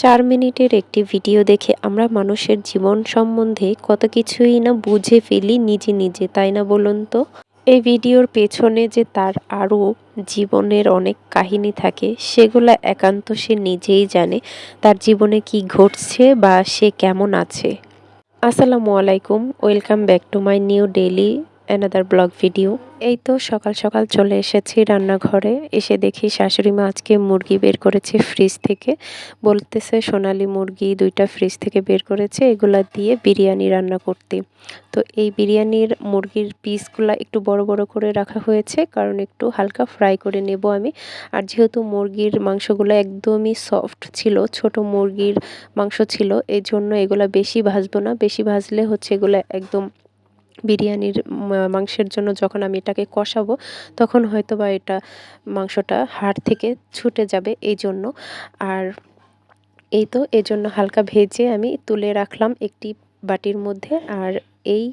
চার মিনিটের একটি ভিডিও দেখে আমরা মানুষের জীবন সম্বন্ধে কত কিছুই না বুঝে ফেলি নিজে নিজে, তাই না বলুন তো? এই ভিডিওর পেছনে যে তার আরও জীবনের অনেক কাহিনী থাকে, সেগুলো একান্ত সে নিজেই জানে তার জীবনে কি ঘটছে বা সে কেমন আছে। আসসালামু আলাইকুম, welcome back to my new daily another blog video এই তো সকাল সকাল চলে এসেছি রান্নাঘরে। এসে দেখি শাশুড়ি মা আজকে মুরগি বের করেছে ফ্রিজ থেকে। বলতেছে, সোনালি মুরগি দুইটা ফ্রিজ থেকে বের করেছে, এগুলা দিয়ে বিরিয়ানি রান্না করতে। তো এই বিরিয়ানির মুরগির পিসগুলা একটু বড় বড় করে রাখা হয়েছে, কারণ একটু হালকা ফ্রাই করে নেব আমি। আর যেহেতু মুরগির মাংসগুলো একদমই সফট ছিল, ছোট মুরগির মাংস ছিল এই জন্য এগুলা বেশি ভাজবো না। বেশি ভাজলে হচ্ছে এগুলো একদম বিরিয়ানির মাংসের জন্য যখন আমি এটাকে কষাবো, তখন হয়তো বা এটা মাংসটা হাড় থেকে ছুটে যাবে এই জন্য আর এই তো এই জন্য হালকা ভেজে আমি তুলে রাখলাম একটি বাটির মধ্যে। আর এই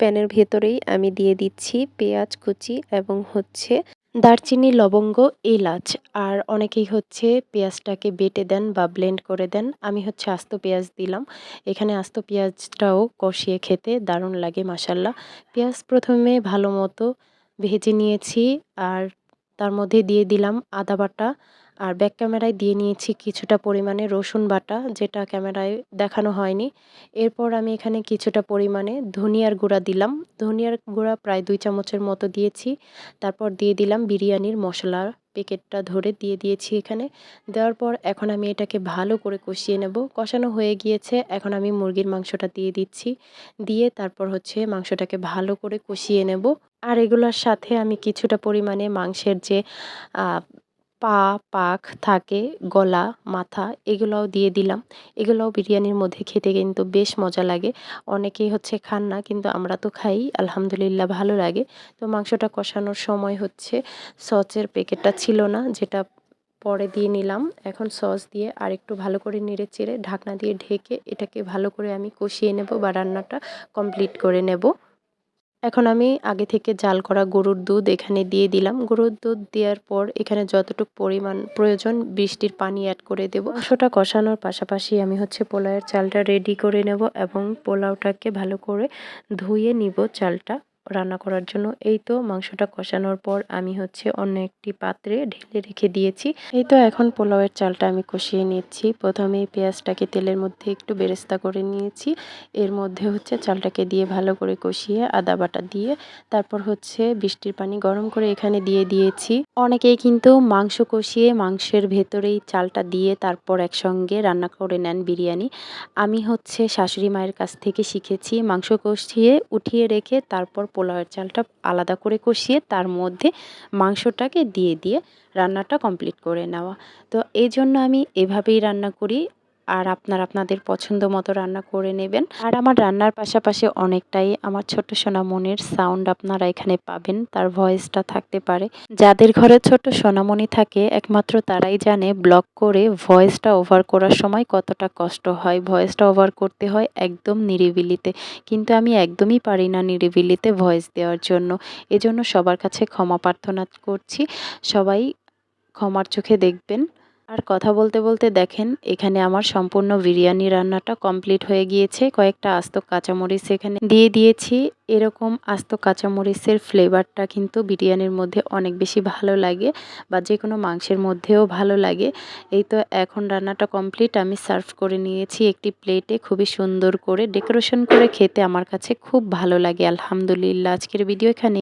প্যানের ভেতরেই আমি দিয়ে দিচ্ছি পেঁয়াজ কুচি এবং হচ্ছে দারচিনি, লবঙ্গ, এলাচ, আর অনেকেই হচ্ছে পেঁয়াজটাকে বেটে দেন বা ব্লেন্ড করে দেন। আমি হচ্ছে আস্ত পেঁয়াজ দিলাম। এখানে আস্ত পেঁয়াজটাও কষিয়ে খেতে দারুণ লাগে মাসাল্লা পেঁয়াজ প্রথমে ভালো মতো ভেজে নিয়েছি, আর তার মধ্যে দিয়ে দিলাম আদা বাটা আর ব্যাক ক্যামেরায় দিয়ে নিয়েছি কিছুটা পরিমাণে রসুন বাটা, যেটা ক্যামেরায় দেখানো হয়নি। এরপর আমি এখানে কিছুটা পরিমাণে ধনিয়ার গুঁড়া দিলাম। ধনিয়ার গুঁড়া প্রায় দুই চামচের মতো দিয়েছি। তারপর দিয়ে দিলাম বিরিয়ানির মশলার প্যাকেটটা ধরে দিয়ে দিয়েছি এখানে। দেওয়ার পর এখন আমি এটাকে ভালো করে কষিয়ে নেব। কষানো হয়ে গিয়েছে, এখন আমি মুরগির মাংসটা দিয়ে দিচ্ছি। দিয়ে তারপর হচ্ছে মাংসটাকে ভালো করে কষিয়ে নেব। আর এগুলোর সাথে আমি কিছুটা পরিমাণে মাংসের যে পা পাখ থাকে, গলা, মাথা এগুলোও দিয়ে দিলাম। এগুলোও বিরিয়ানির মধ্যে খেতে কিন্তু বেশ মজা লাগে। অনেকেই হচ্ছে খান না, কিন্তু আমরা তো খাই, আলহামদুলিল্লাহ ভালো লাগে। তো মাংসটা কষানোর সময় হচ্ছে সসের প্যাকেটটা ছিল না, যেটা পরে দিয়ে নিলাম। এখন সস দিয়ে আর একটু ভালো করে নেড়ে চেড়ে ঢাকনা দিয়ে ঢেকে এটাকে ভালো করে আমি কষিয়ে নেব বা রান্নাটা কমপ্লিট করে নেব। এখন আমি আগে থেকে জাল করা গরুর দুধ এখানে দিয়ে দিলাম। গরুর দুধ দেওয়ার পর এখানে যতটুক পরিমাণ প্রয়োজন বৃষ্টির পানি অ্যাড করে দেবো। মাংসটা কষানোর পাশাপাশি আমি হচ্ছে পোলাওয়ের চালটা রেডি করে নেব এবং পোলাওটাকে ভালো করে ধুয়ে নিব চালটা। রান্না করার জন্য। এই তো মাংসটা কষানোর পর আমি হচ্ছে অন্য একটি পাত্রে ঢেলে রেখে দিয়েছি। এই তো এখন পোলাওয়ের চালটা আমি কষিয়ে নিচ্ছি। প্রথমে পেঁয়াজটাকে তেলের মধ্যে একটু বেরেস্তা করে নিয়েছি। এর মধ্যে হচ্ছে চালটাকে দিয়ে ভালো করে কষিয়ে আদা বাটা দিয়ে তারপর হচ্ছে বৃষ্টির পানি গরম করে এখানে দিয়ে দিয়েছি। অনেকেই কিন্তু মাংস কষিয়ে মাংসের ভেতরেই চালটা দিয়ে তারপর একসঙ্গে রান্না করে নেন বিরিয়ানি। আমি হচ্ছে শাশুড়ি মায়ের কাছ থেকে শিখেছি মাংস কষিয়ে, উঠিয়ে রেখে তারপর পোলাওয়ের চালটা আলাদা করে কষিয়ে তার মধ্যে মাংসটাকে দিয়ে দিয়ে রান্নাটা কমপ্লিট করে নেওয়া। তো এই জন্য আমি এভাবেই রান্না করি। আর আপনার আপনাদের পছন্দ মতো রান্না করে নেবেন। আর আমার রান্নার পাশাপাশি অনেকটাই আমার ছোট সোনামনির সাউন্ড আপনারা এখানে পাবেন, তার ভয়েসটা থাকতে পারে। যাদের ঘরে ছোট সোনামণি থাকে, একমাত্র তারাই জানে ব্লক করে ভয়েসটা ওভার করার সময় কতটা কষ্ট হয়। ভয়েসটা ওভার করতে হয় একদম নিরিবিলিতে। কিন্তু আমি একদমই পারি না নিরিবিলিতে ভয়েস দেওয়ার জন্য। এজন্য সবার কাছে ক্ষমা প্রার্থনা করছি। সবাই ক্ষমার চোখে দেখবেন। আর কথা বলতে বলতে দেখেন, এখানে আমার সম্পূর্ণ বিরিয়ানি রান্নাটা কমপ্লিট হয়ে গিয়েছে। কয়েকটা আস্ত কাঁচামরিচ এখানে দিয়ে দিয়েছি। এরকম আস্ত কাঁচামরিচের ফ্লেভারটা কিন্তু বিরিয়ানির মধ্যে অনেক বেশি ভালো লাগে বা যে কোনো মাংসের মধ্যেও ভালো লাগে। এই তো এখন রান্নাটা কমপ্লিট, আমি সার্ভ করে নিয়েছি একটি প্লেটে খুবই সুন্দর করে। ডেকোরেশন করে খেতে আমার কাছে খুব ভালো লাগে। আলহামদুলিল্লাহ, আজকের ভিডিও এখানে।